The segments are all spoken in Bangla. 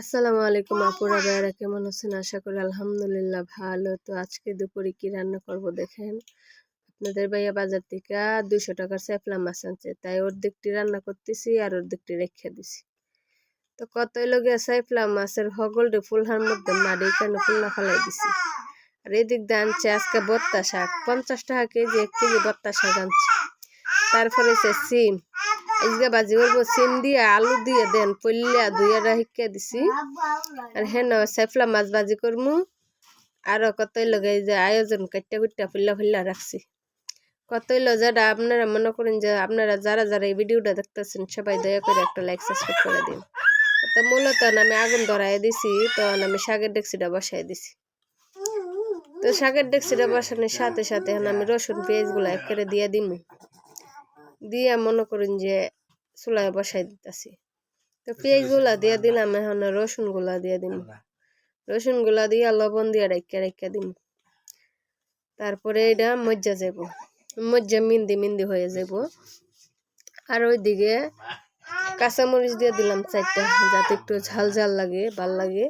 আসসালামু আলাইকুম আপুরা ভাইয়ারা কেমন আছেন? আশা করি আলহামদুলিল্লাহ ভালো। তো আজকে দুপুরে কি রান্না করব দেখেন। আপনাদের ভাইয়া বাজার থেকে দুইশো টাকার স্যাফলা মাছ আনছে, তাই অর্ধেকটি রান্না করতেছি আর অর্ধেকটি রেখে দিছি। তো কতই লগে সাইফলা মাছের হগলটি ফুলহার মধ্যে মারি কেন ফুলনা ফেলাই দিছি। আর এদিক দিয়ে আনছে আজকে বত্তা শাক, পঞ্চাশ টাকা কেজি, এক কেজি বত্তা শাক আনছে। তারপরে সিম আজকে বাজি করব, সিম দিয়ে আলু দিয়ে দেন পল্লিয়া দুইয়া শিক্ষা দিছি। আর হেন সেফলা মাছ বাজি করমু। আর কতই লগে যে আয়োজন কাটটা কুটটা ফুল্লা ফুল্লা রাখছি। কতই যারা আপনারা মনে করেন যে আপনারা যারা যারা এই ভিডিওটা দেখতেছেন, সবাই দয়া করে একটা লাইক সাবস্ক্রাইব করে দিন। তো মূলত আমি আগুন ধরাই দিছি তখন আমি শাকের ডেক্সিটা বসাই দিছি। তো শাকের ডেক্সিটা বসানোর সাথে সাথে আমি রসুন, পেঁয়াজগুলো এক করে দিয়ে দিমু। দিয়ে মনে করুন যে চুলায় বসাই দিতেছি। তো পেঁয়াজগুলা দিয়ে দিলাম এখন রসুনগুলা দিয়ে দিম। রসুনগুলা দিয়ে লবণ দিয়ে রাইকা রাইকা দিম। তারপরে এটা মজ্জা যাব মজ্জা মিন্দি মিন্দি হয়ে যাব আর ওইদিকে কাঁচামরিচ দিয়ে দিলাম চারটা যাতে একটু ঝাল ঝাল লাগে ভালো লাগে।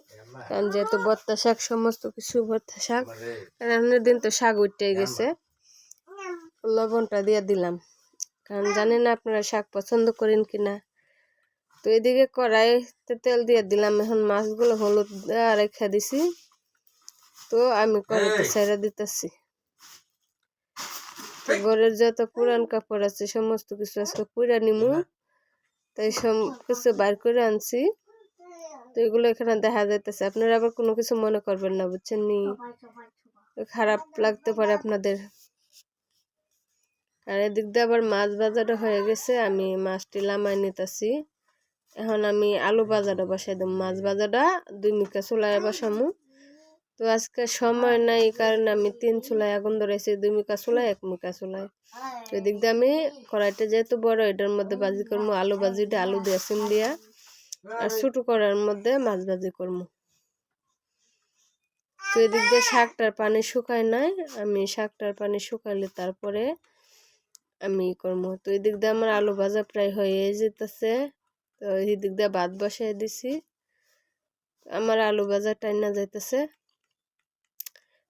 কারণ যেহেতু বত্তা শাক সমস্ত কিছু ভর্তা শাক। কারণ দিন তো শাক উঠতে গেছে। লবণটা দিয়ে দিলাম। কারণ জানি না আপনারা শাক পছন্দ করেন কি না তো এদিকে কড়াইতে তেল দিয়ে দিলাম এখন মাছগুলো হলুদ রেখে দিছি। তো আমি কড়াইতে ছেড়ে দিতেছি। ঘরের যত পুরান কাপড় আছে সমস্ত কিছু আজকে পুরা নিমু। তাই সব কিছু বার করে আনছি। তো এগুলো এখানে দেখা যাইতেছে। আপনারা আবার কোনো কিছু মনে করবেন না বুঝছেন নি? খারাপ লাগতে পারে আপনাদের। আর এদিক দিয়ে আবার মাছ বাজারও হয়ে গেছে, আমি মাছটি লামাই নিতেছি। এখন আমি আলু বাজারও বসাই দেবো। মাছ বাজারটা দুই মিকা চুলায় বসামু। তো আজকে সময় নাই কারণে আমি তিন চুলায় আগুন ধরেছি দুই মিকা চুলায়, এক মিকা চুলায়। তো এদিক দিয়ে আমি কড়াইটা যেহেতু বড়, এটার মধ্যে বাজি করব আলু বাজিটা আলু দিয়ে, সিম দিয়া। আর ছোটো কড়ার মধ্যে মাছ বাজি করব তো এদিক দিয়ে শাকটার পানি শুকায় নাই। আমি শাকটার পানি শুকাইলে তারপরে আমি করব তো এই দিক দিয়ে আমার আলু ভাজা প্রায় হয়ে যেতেছে। তো এই দিক দিয়ে ভাত বসাই দিছি। আমার আলু ভাজা টাইনা যাইতেছে।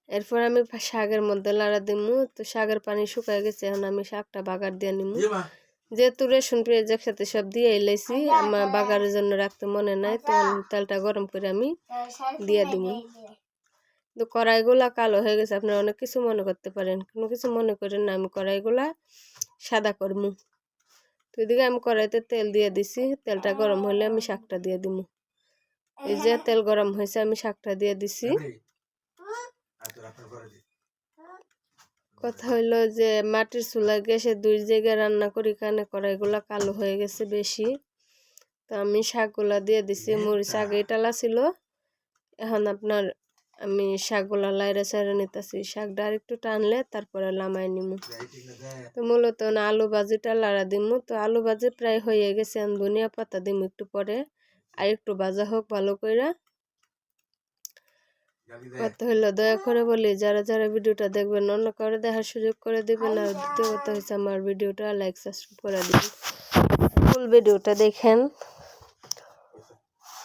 এরপর আমি শাকের মধ্যে লাড়া দিমু। তো শাকের পানি শুকায় গেছে এখন আমি শাকটা বাগার দিয়ে নিমু। যেহেতু রেশন পেঁয়াজ একসাথে সব দিয়ে এলাইছি আমার বাগারের জন্য রাখতে মনে নাই তো তেলটা গরম করে আমি দিয়ে দিমু। তো কড়াইগুলা কালো হয়ে গেছে আপনারা অনেক কিছু মনে করতে পারেন। কোনো কিছু মনে করেন না আমি কড়াইগুলা সাদা করমু। তো এদিকে আমি কড়াইতে তেল দিয়ে দিছি। তেলটা গরম হলে আমি শাকটা দিয়ে দিব এই যে তেল গরম হয়েছে, আমি শাকটা দিয়ে দিছি। কথা হইল যে, মাটির চুলায় গ্যাসে দুই জায়গায় রান্না করি কানে কড়াইগুলা কালো হয়ে গেছে বেশি। তো আমি শাকগুলা দিয়ে দিছি। মরিচ আগে টালা ছিল, এখন আপনার আমি শাকগুলা লাইরে সাইরে নিতেছি, শাকটা আর একটু টানলে তারপরে লামাই নিমু। তো মূলত না, আলু ভাজিটা লাড়া দিমু। তো আলু ভাজি প্রায় হয়ে গেছে, আমি ধনিয়া পাতা দিমু একটু পরে, আর একটু ভাজা হোক ভালো করে কথা হইল দয়া করে বলি, যারা যারা ভিডিওটা দেখবেন, অন্য করে দেখার সুযোগ করে দিবেন, আর দ্বিতীয় কথা হচ্ছে আমার ভিডিওটা লাইক, সাবস্ক্রাইব করে দিবেন। ফুল ভিডিওটা দেখেন।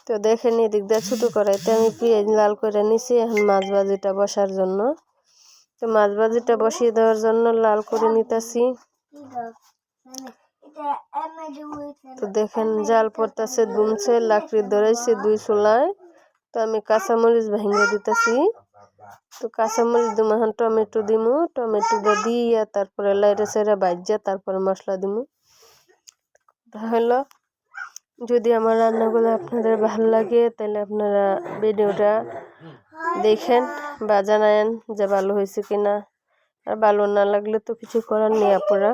তো দেখেন এদিক দিয়ে ছোটো কড়াইতে আমি পেঁয়াজ লাল করে নিছি, এখন মাছ ভাজিটা বসার জন্য। তো মাছ ভাজিটা বসিয়ে দেওয়ার জন্য লাল করে নিতেছি। তো দেখেন জাল পড়তেছে, দুমছে, লাকড়ি ধরেছি দুই চুলায়। তো আমি কাঁচামরিচ ভেঙে দিতেছি। তো কাঁচামরিচ দিম, এখন টমেটো দিমু, টমেটোটা দিয়ে তারপরে লাইটে সেরে বাজ্যা তারপরে মশলা দিমু। তাহলে যদি আমার রান্নাগুলো আপনাদের ভালো লাগে, তাহলে আপনারা ভিডিওটা দেখেন বা জানায়েন যে ভালো হয়েছে কিনা। আর ভালো না লাগলে তো কিছু করার নেই আপনারা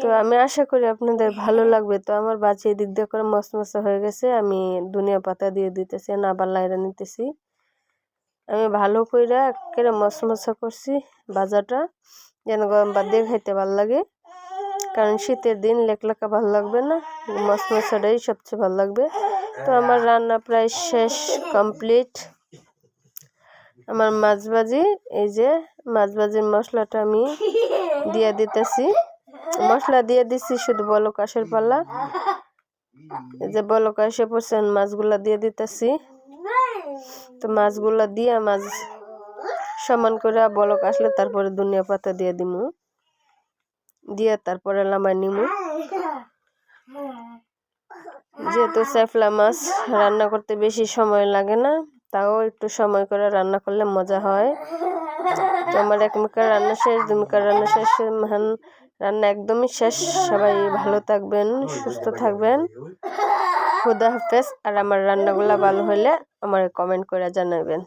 তো আমি আশা করি আপনাদের ভালো লাগবে। তো আমার বাচ্চা এদিক দিয়ে করে মশমশা হয়ে গেছে, আমি দুনিয়া পাতা দিয়ে দিতেছি না আবার লাইরা নিতেছি। আমি ভালো করে একেবারে মশমশা করছি বাজারটা, যেন গরম বাদ দিয়ে খাইতে ভালো লাগে। কারণ শীতের দিন লেখলেখা ভালো লাগবে না, মাছ মশাটাই সবচেয়ে ভালো লাগবে। তো আমার রান্না প্রায় শেষ, কমপ্লিট। আমার মাছ ভাজি এই যে মাছ ভাজির মশলাটা আমি দিয়ে দিতেছি। মশলা দিয়ে দিচ্ছি শুধু বলো কাশের পাল্লা। এই যে বলক এসে পড়ছেন মাছগুলা দিয়ে দিতেছি। তো মাছগুলা দিয়ে মাছ সমান করে বলক আসলে তারপরে দুনিয়া পাতা দিয়ে দিমু। দিয়ে তারপরে লামাই নিমু। যেহেতু স্যাফলা মাছ রান্না করতে বেশি সময় লাগে না, তাও একটু সময় করে রান্না করলে মজা হয়। তো আমার এক মুখের রান্না শেষ, দু মুখের রান্না শেষ রান্না একদমই শেষ। সবাই ভালো থাকবেন, সুস্থ থাকবেন। খুদা হাফেজ। আর আমার রান্নাগুলো ভালো হলে আমার কমেন্ট করে জানাবেন